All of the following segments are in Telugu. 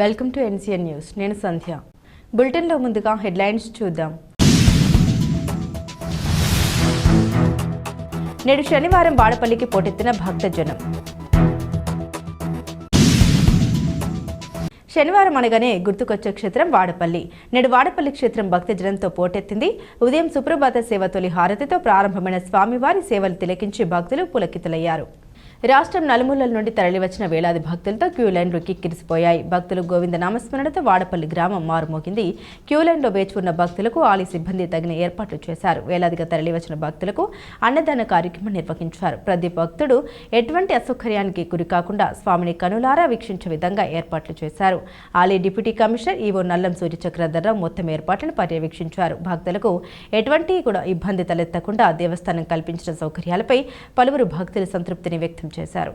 వెల్కమ్ టు ఎన్సీఎన్ న్యూస్ నేను సంధ్య. బులెటిన్లో ముందుగా హెడ్లైన్స్ చూద్దాం. నేడు శనివారం వాడపల్లికి పోటెత్తిన భక్తజనం. శనివారం అనగానే గుర్తుకొచ్చే క్షేత్రం వాడపల్లి. నేడు వాడపల్లి క్షేత్రం భక్తజనంతో పోటెత్తింది. ఉదయం సుప్రభాత సేవ తొలి హారతితో ప్రారంభమైన స్వామివారి సేవలు తిలకించి భక్తులు పులకితులయ్యారు. రాష్ట్రం నలుమూలల నుండి తరలివచ్చిన వేలాది భక్తులతో క్యూ లైన్లు కిక్కిరిసిపోయాయి. భక్తులు గోవింద నామస్మరణతో వాడపల్లి గ్రామం మారుమోగింది. క్యూ లైన్లో వేచి ఉన్న భక్తులకు ఆలయ సిబ్బంది తగిన ఏర్పాట్లు చేశారు. వేలాదిగా తరలివచ్చిన భక్తులకు అన్నదాన కార్యక్రమం నిర్వహించారు. ప్రతి భక్తుడు ఎటువంటి అసౌకర్యానికి గురికాకుండా స్వామిని కనులారా వీక్షించే విధంగా ఏర్పాట్లు చేశారు. ఆలయ deputy commissioner EO Nallam Suryachakradharrao మొత్తం ఏర్పాట్లను పర్యవేక్షించారు. భక్తులకు ఎటువంటి కూడా ఇబ్బంది తలెత్తకుండా దేవస్థానం కల్పించిన సౌకర్యాలపై పలువురు భక్తులు సంతృప్తిని వ్యక్తం చేశారు.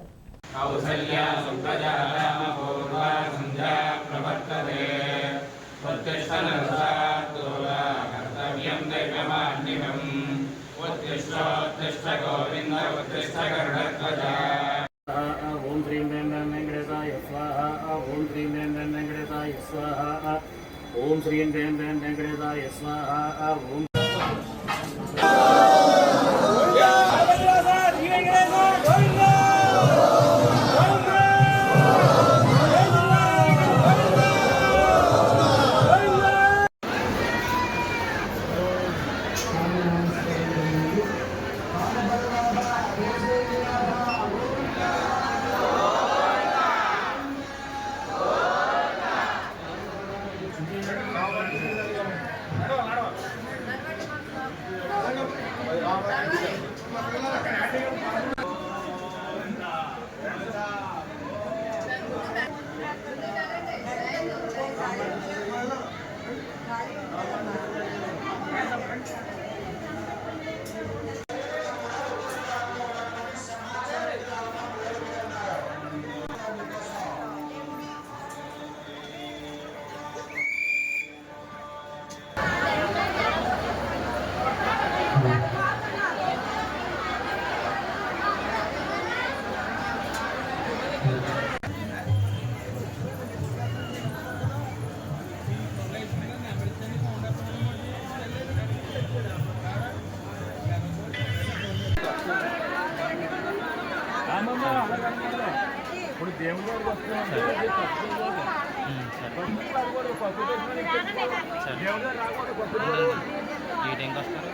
ఓం శ్రీం వెంకటేశాయ స్వాహ. ఓం శ్రీం వెంకటేశాయ స్వాహ. ఓం శ్రీం వెంకటేశాయ స్వాహ. ఓం ఇప్పుడు దేవుడు ఈ టైంకి వస్తారు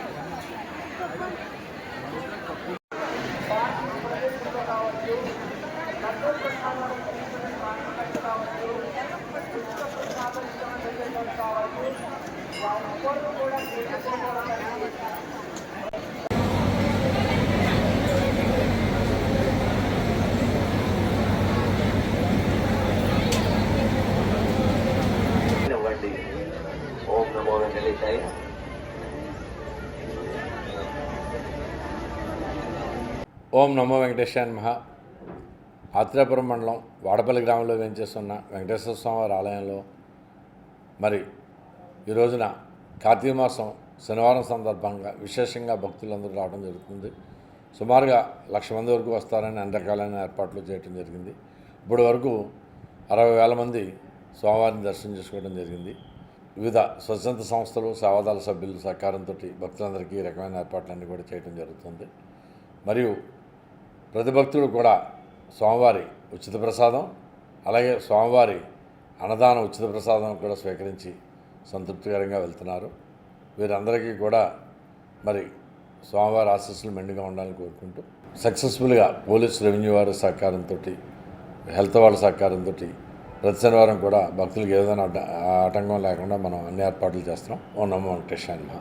ఇవ్వండి ఓం నమో వెంకటేశాయ మహా ఆత్రేపురం మండలం వాడపల్లి గ్రామంలో వేయించేస్తున్న వెంకటేశ్వర స్వామివారి ఆలయంలో మరి ఈ రోజున కార్తీక మాసం శనివారం సందర్భంగా విశేషంగా భక్తులందరూ రావడం జరుగుతుంది. సుమారుగా లక్ష మంది వరకు వస్తారని అన్ని ఏర్పాట్లు చేయడం జరిగింది. ఇప్పటి వరకు అరవై వేల మంది స్వామివారిని దర్శనం చేసుకోవడం జరిగింది. వివిధ స్వచ్ఛంద సంస్థలు సేవాదాల సభ్యులు సహకారంతో భక్తులందరికీ ఈ రకమైన ఏర్పాట్లన్నీ కూడా చేయడం జరుగుతుంది. మరియు ప్రతి భక్తుడు కూడా స్వామివారి ఉచిత ప్రసాదం అలాగే స్వామివారి అన్నదాన ఉచిత ప్రసాదం కూడా స్వీకరించి సంతృప్తికరంగా వెళ్తున్నారు. వీరందరికీ కూడా మరి స్వామివారి ఆశీస్సులు మెండుగా ఉండాలని కోరుకుంటూ సక్సెస్ఫుల్గా పోలీస్ రెవెన్యూ వారి సహకారంతో హెల్త్ వాళ్ళ సహకారంతో ప్రతి శనివారం కూడా భక్తులకు ఏదైనా ఆటంకం లేకుండా మనం అన్ని ఏర్పాట్లు చేస్తున్నాం. ఓ నమో వెంకటేశాయ